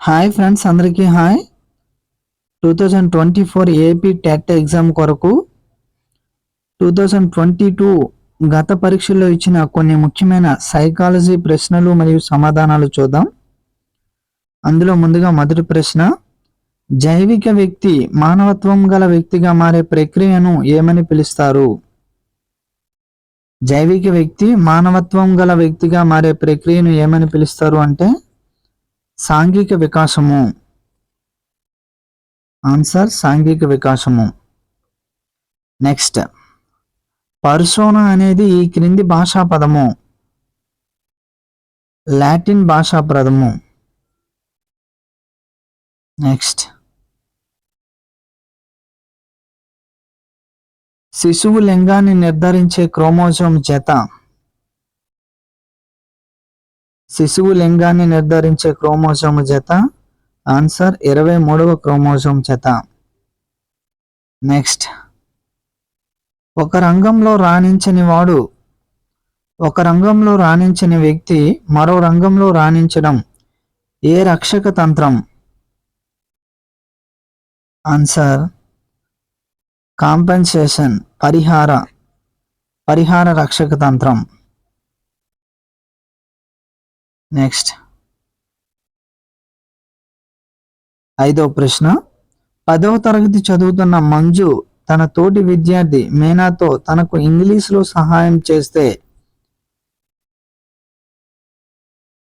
Hi friends అందరికీ hi two thousand twenty four AP TET exam కొరకు two thousand twenty two గత పరీక్షల్లో ఇచ్చిన కొన్ని ముఖ్యమైన సైకాలజీ ప్రశ్నలు మరియు సమాధానాలు చూద్దాం. అందులో ముందుగా మొదటి ప్రశ్న జైవిక వ్యక్తి మానవత్వం గల వ్యక్తిగా మారే ప్రక్రియను ఏమని పిలుస్తారు? జైవిక వ్యక్తి మానవత్వం గల వ్యక్తిగా మారే ప్రక్రియను ఏమని పిలుస్తారు అంటే సాంఘిక వికాసము. ఆన్సర్ సాంఘిక వికాసము. నెక్స్ట్ పర్సోనా అనేది ఈ క్రింది భాషా పదము. లాటిన్ భాషా పదము. నెక్స్ట్ శిశువు లింగాన్ని నిర్ధారించే క్రోమోజోమ్ జత. శిశువు లింగాన్ని నిర్ధారించే క్రోమోజోమ్ జత. ఆన్సర్ ఇరవై మూడవ క్రోమోజోమ్ జత. నెక్స్ట్. ఒక రంగంలో రాణించని వాడు ఒక రంగంలో రాణించని వ్యక్తి మరో రంగంలో రాణించడం ఏ రక్షక తంత్రం? ఆన్సర్ కాంపెన్సేషన్ పరిహార పరిహార రక్షక తంత్రం. నెక్స్ట్ ఐదవ ప్రశ్న. పదవ తరగతి చదువుతున్న మంజు తన తోటి విద్యార్థి మీనాతో తనకు ఇంగ్లీష్లో సహాయం చేస్తే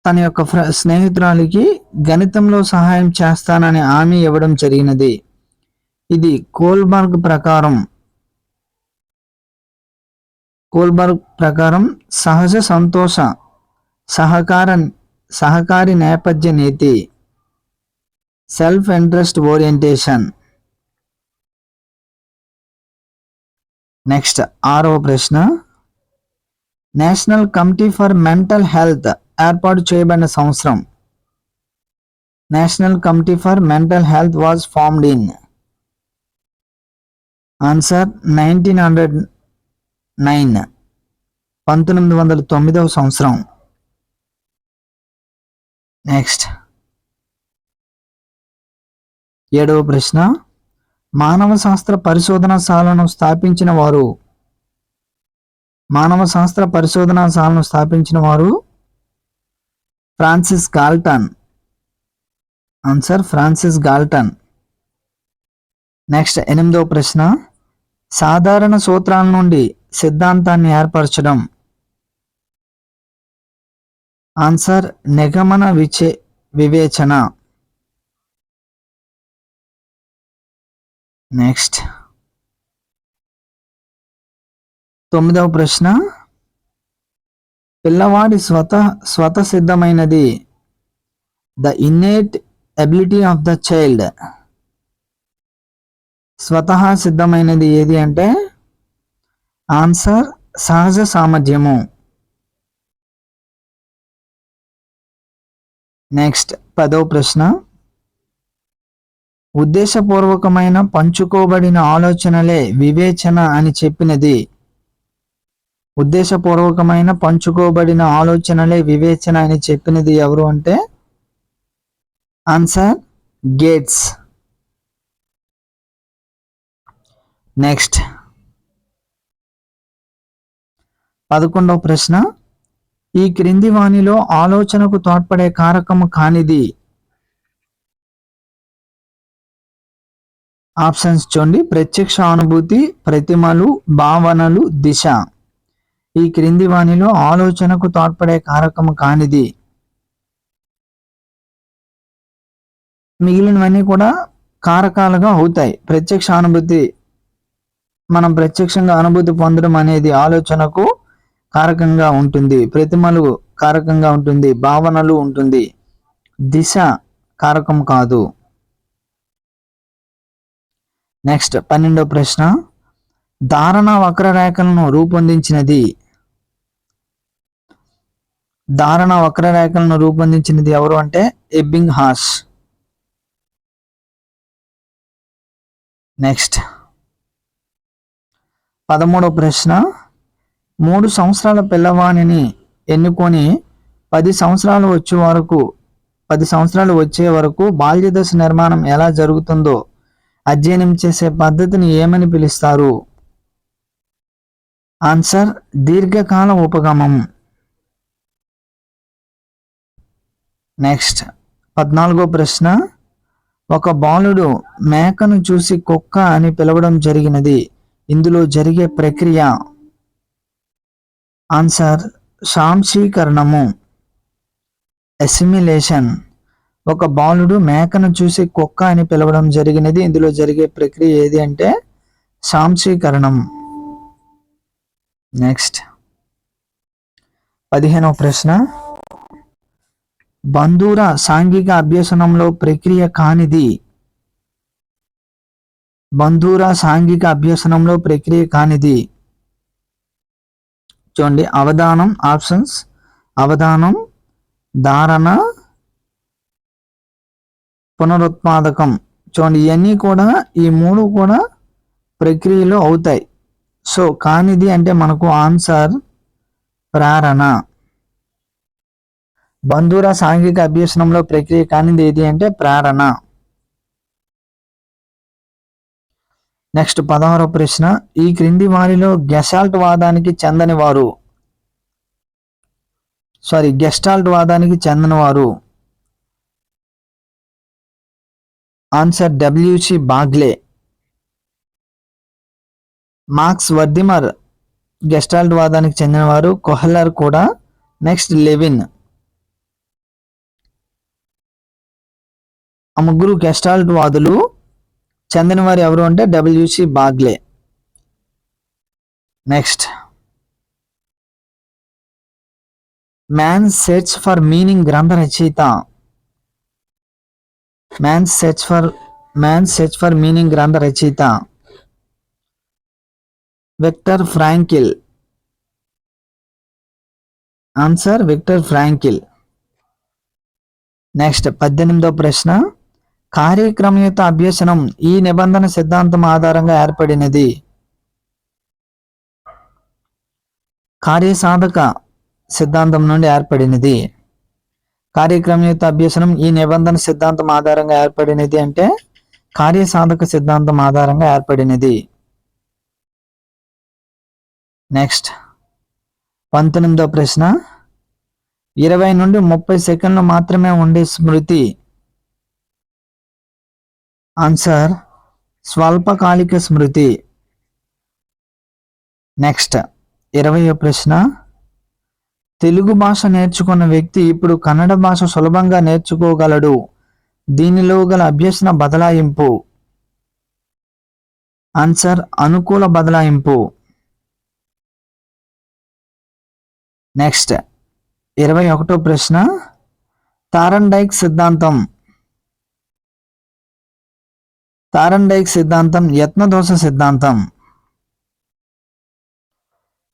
తన యొక్క స్నేహితురాలికి గణితంలో సహాయం చేస్తానని హామీ ఇవ్వడం జరిగినది. ఇది కోల్బర్గ్ ప్రకారం కోల్బర్గ్ ప్రకారం సహజ సంతోష సహకార సహకారి నేపథ్య నీతి సెల్ఫ్ ఇంట్రెస్ట్ ఓరియంటేషన్. నెక్స్ట్ ఆరో ప్రశ్న. National committee for mental health ఏర్పాటు చేయబడిన సంవత్సరం. National committee for mental health was formed in. Answer nineteen hundred nine పంతొమ్మిది వందల తొమ్మిదవ సంవత్సరం. నెక్స్ట్ ఏడవ ప్రశ్న. మానవ శాస్త్ర పరిశోధనశాలను స్థాపించిన వారు. మానవ శాస్త్ర పరిశోధనశాలను స్థాపించిన వారు Francis Galton. Answer Francis Galton next ఎనిమిదవ ప్రశ్న. సాధారణ సూత్రాల నుండి సిద్ధాంతాన్ని ఏర్పరచడం. ఆన్సర్ నిగమన విచే వివేచన. నెక్స్ట్. తొమ్మిదవ ప్రశ్న. పిల్లవాడి స్వత స్వత సిద్ధమైనది. The innate ability of the child. స్వతహా సిద్ధమైనది ఏది అంటే ఆన్సర్ సహజ సామర్థ్యము. నెక్స్ట్ పదవ ప్రశ్న. ఉద్దేశపూర్వకమైన పంచుకోబడిన ఆలోచనలే వివేచన అని చెప్పినది. ఉద్దేశపూర్వకమైన పంచుకోబడిన ఆలోచనలే వివేచన అని చెప్పినది ఎవరు అంటే? ఆన్సర్ గేట్స్ నెక్స్ట్ పదకొండవ ప్రశ్న. ఈ క్రింది వాణిలో ఆలోచనకు తోడ్పడే కారకము కానిది. ఆప్షన్స్ చూడండి. ప్రత్యక్ష అనుభూతి ప్రతిమలు భావనలు దిశ. ఈ క్రింది వాణిలో ఆలోచనకు తోడ్పడే కారకము కానిది. మిగిలినవన్నీ కూడా కారకాలుగా అవుతాయి. ప్రత్యక్ష అనుభూతి. మనం ప్రత్యక్షంగా అనుభూతి పొందడం అనేది ఆలోచనకు కారకంగా ఉంటుంది. ప్రతిమలు కారకంగా ఉంటుంది. భావనలు ఉంటుంది. దిశ కారకం కాదు. నెక్స్ట్ పన్నెండో ప్రశ్న. ధారణ వక్రరేఖలను రూపొందించినది. ధారణ వక్రరేఖలను రూపొందించినది ఎవరు అంటే? Ebbinghaus next. పదమూడవ ప్రశ్న. మూడు సంవత్సరాల పిల్లవాణిని ఎన్నుకొని పది సంవత్సరాలు వచ్చే వరకు పది సంవత్సరాలు వచ్చే వరకు బాల్యదశ నిర్మాణం ఎలా జరుగుతుందో అధ్యయనం చేసే పద్ధతిని ఏమని పిలుస్తారు? ఆన్సర్ దీర్ఘకాల ఉపగమం. నెక్స్ట్ పద్నాలుగో ప్రశ్న. ఒక బాలుడు మేకను చూసి కుక్క అని పిలవడం జరిగినది. ఇందులో జరిగే ప్రక్రియ ఆన్సర్ సాంశీకరణము. ఎసిమిలేషన్ ఒక బాలుడు మేకను చూసి కుక్క అని పిలవడం జరిగినది. ఇందులో జరిగే ప్రక్రియ ఏది అంటే సాంశీకరణం. నెక్స్ట్ పదిహేనవ ప్రశ్న. బంధూర సాంఘిక అభ్యసనంలో ప్రక్రియ కానిది? బంధూర సాంఘిక అభ్యసనంలో ప్రక్రియ కానిది? చూడండి అవధానం ఆప్షన్స్. అవధానం ధారణ పునరుత్పాదకం. చూడండి ఇవన్నీ కూడా ఈ మూడు కూడా ప్రక్రియలు అవుతాయి. సో కానిది అంటే మనకు ఆన్సర్ ప్రేరణ. బంధుర సాంఘిక అభ్యసనంలో ప్రక్రియ కానిది ఏది అంటే ప్రేరణ. నెక్స్ట్ పదహారవ ప్రశ్న ఈ క్రింది వారిలో గెసాల్ట్ వాదానికి చెందని వారు. సారీ గెస్టాల్ట్ వాదానికి చెందిన వారు. Answer W C Bagley Max Wertheimer gestalt వాదానికి చెందినవారు కొహ్లర్ కూడా. నెక్స్ట్ లెవిన్ ఆ ముగ్గురు గెస్టాల్ట్ వాదులు చెందినవారు ఎవరు అంటే W C Bagley. Next man search for meaning గ్రంథ రచయిత. Man search for man search for meaning గ్రంథ రచయిత. Viktor Frankl answer Viktor Frankl next పద్దెనిమిదో ప్రశ్న. కార్యక్రమయుత అభ్యసనం ఈ నిబంధన సిద్ధాంతం ఆధారంగా ఏర్పడినది. కార్యసాధక సిద్ధాంతం నుండి ఏర్పడినది. కార్యక్రమయుత అభ్యసనం ఈ నిబంధన సిద్ధాంతం ఆధారంగా ఏర్పడినది అంటే కార్యసాధక సిద్ధాంతం ఆధారంగా ఏర్పడినది. నెక్స్ట్ పంతొమ్మిదో ప్రశ్న. ఇరవై నుండి ముప్పై సెకండ్లు మాత్రమే ఉండే స్మృతి ఆన్సర్ స్వల్పకాలిక స్మృతి. నెక్స్ట్ ఇరవయో ప్రశ్న. తెలుగు భాష నేర్చుకున్న వ్యక్తి ఇప్పుడు కన్నడ భాష సులభంగా నేర్చుకోగలడు. దీనిలో గల అభ్యసన బదలాయింపు. ఆన్సర్ అనుకూల బదలాయింపు. నెక్స్ట్ ఇరవై ఒకటో ప్రశ్న. తారండైక్ సిద్ధాంతం. తారండైక్ సిద్ధాంతం యత్నదోష సిద్ధాంతం.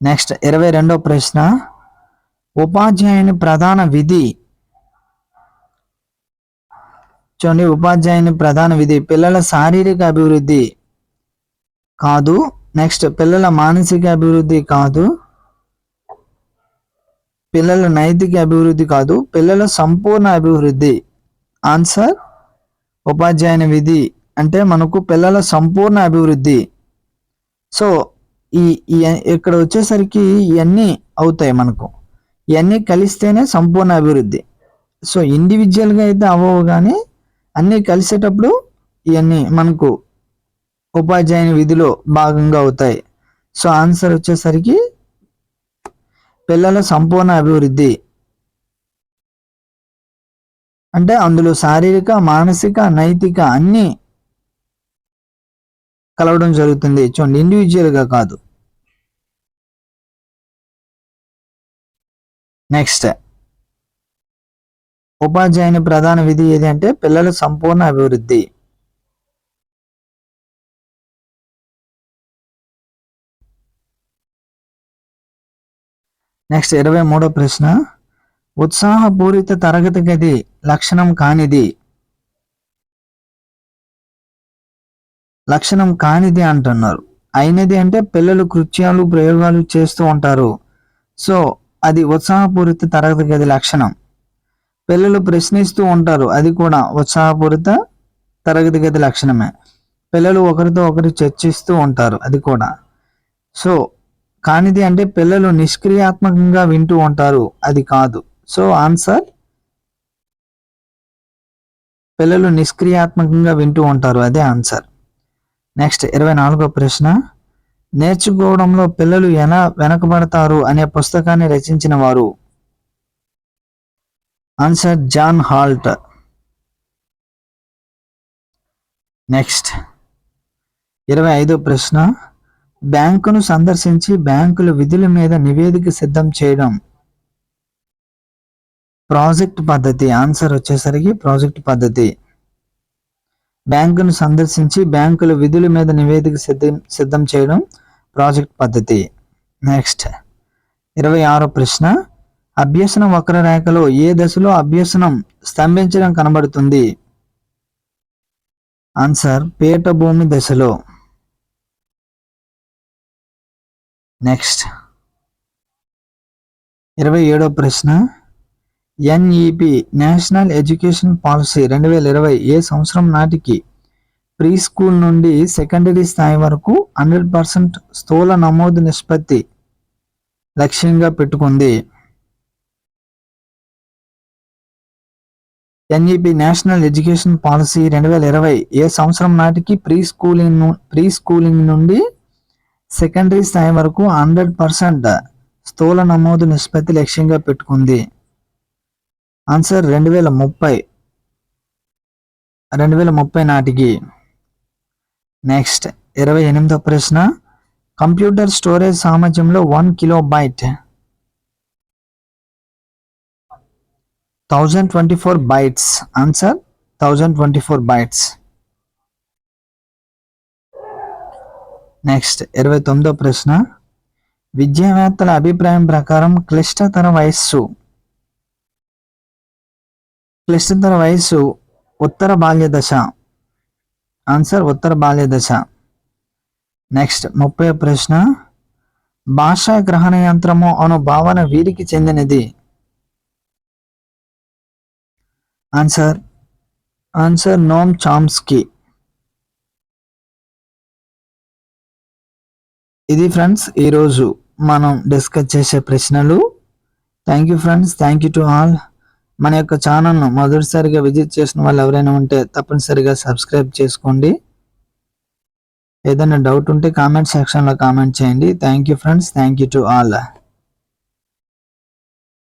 నెక్స్ట్ ఇరవై రెండో ప్రశ్న. ఉపాధ్యాయుని ప్రధాన విధి. చూడండి ఉపాధ్యాయుని ప్రధాన విధి. పిల్లల శారీరక అభివృద్ధి కాదు. నెక్స్ట్ పిల్లల మానసిక అభివృద్ధి కాదు. పిల్లల నైతిక అభివృద్ధి కాదు. పిల్లల సంపూర్ణ అభివృద్ధి. ఆన్సర్ ఉపాధ్యాయుని విధి. అంటే మనకు పిల్లల సంపూర్ణ అభివృద్ధి. సో ఈ ఇక్కడ వచ్చేసరికి ఇవన్నీ అవుతాయి మనకు. ఇవన్నీ కలిస్తేనే సంపూర్ణ అభివృద్ధి. సో ఇండివిజువల్గా అయితే అవ్వవు కానీ అన్నీ కలిసేటప్పుడు ఇవన్నీ మనకు ఉపాధ్యాయుని విధిలో భాగంగా అవుతాయి. సో ఆన్సర్ వచ్చేసరికి పిల్లల సంపూర్ణ అభివృద్ధి. అంటే అందులో శారీరక మానసిక నైతిక అన్నీ కలవడం జరుగుతుంది. చూడండి ఇండివిజువల్గా కాదు. నెక్స్ట్ ఉపాధ్యాయుని ప్రధాన విధి ఏది అంటే పిల్లల సంపూర్ణ అభివృద్ధి. నెక్స్ట్ ఇరవై మూడో ప్రశ్న. ఉత్సాహపూరిత తరగతి గది లక్షణం కానిది. లక్షణం కానిది అంటున్నారు. అయినది అంటే పిల్లలు కృత్యాలు ప్రయోగాలు చేస్తూ ఉంటారు. సో అది ఉత్సాహపూరిత తరగతి గది లక్షణం. పిల్లలు ప్రశ్నిస్తూ ఉంటారు అది కూడా ఉత్సాహపూరిత తరగతి గది లక్షణమే. పిల్లలు ఒకరితో ఒకరు చర్చిస్తూ ఉంటారు అది కూడా. సో కానిది అంటే పిల్లలు నిష్క్రియాత్మకంగా వింటూ ఉంటారు అది కాదు. So answer? పిల్లలు నిష్క్రియాత్మకంగా వింటూ ఉంటారు అదే ఆన్సర్. నెక్స్ట్ ఇరవై నాలుగో ప్రశ్న. నేర్చుకోవడంలో పిల్లలు ఎలా వెనకబడతారు అనే పుస్తకాన్ని రచించిన వారు? Answer John Holt. నెక్స్ట్ ఇరవై ఐదో ప్రశ్న. బ్యాంకును సందర్శించి బ్యాంకుల విధుల మీద నివేదిక సిద్ధం చేయడం. ప్రాజెక్ట్ పద్ధతి. ఆన్సర్ వచ్చేసరికి ప్రాజెక్ట్ పద్ధతి. బ్యాంకును సందర్శించి బ్యాంకుల విధుల మీద నివేదిక సిద్ధం సిద్ధం చేయడం ప్రాజెక్ట్ పద్ధతి. నెక్స్ట్. ఇరవై ఆరో ప్రశ్న. అభ్యసన వక్రరేఖలో ఏ దశలో అభ్యసనం స్తంభించడం కనబడుతుంది? ఆన్సర్ పీఠభూమి దశలో. నెక్స్ట్. ఇరవై ఏడో ప్రశ్న. ఎన్ఈపి నేషనల్ ఎడ్యుకేషన్ పాలసీ రెండు వేల ఇరవై ఏ సంవత్సరం నాటికి ప్రీ స్కూల్ నుండి సెకండరీ స్థాయి వరకు హండ్రెడ్ పర్సెంట్ స్థూల నమోదు నిష్పత్తి లక్ష్యంగా పెట్టుకుంది. ఎన్ఈపి నేషనల్ ఎడ్యుకేషన్ పాలసీ రెండు వేల ఇరవై ఏ సంవత్సరం నాటికి ప్రీ స్కూలింగ్ ప్రీ స్కూలింగ్ నుండి సెకండరీ స్థాయి వరకు హండ్రెడ్ పర్సెంట్ స్థూల నమోదు నిష్పత్తి లక్ష్యంగా పెట్టుకుంది. ఆన్సర్ రెండు వేల ముప్పై రెండు వేల ముప్పై నాటికి. నెక్స్ట్ ఇరవై ఎనిమిదో ప్రశ్న. కంప్యూటర్ స్టోరేజ్ సామర్థ్యంలో one kilobyte thousand twenty four bytes answer thousand twenty four bytes next ఇరవై తొమ్మిదో ప్రశ్న. విద్యావేత్తల అభిప్రాయం ప్రకారం క్లిష్టతర వయస్సు క్లిష్టతర వయస్సు ఉత్తర బాల్య దశ. ఆన్సర్ ఉత్తర బాల్య దశ. నెక్స్ట్ ముప్పై ప్రశ్న. భాషా గ్రహణ యంత్రము అను భావన వీరికి చెందినది. ఆన్సర్ ఆన్సర్ నోమ్ చామ్స్కీ ఇది ఫ్రెండ్స్ ఈరోజు మనం డిస్కస్ చేసే ప్రశ్నలు. Thank you friends thank you to all మన యొక్క ఛానల్ను మొదటిసారిగా విజిట్ చేసిన వాళ్ళు ఎవరైనా ఉంటే తప్పనిసరిగా సబ్స్క్రైబ్ చేసుకోండి. ఏదైనా డౌట్ ఉంటే కామెంట్ సెక్షన్లో కామెంట్ చేయండి. Thank you friends thank you to all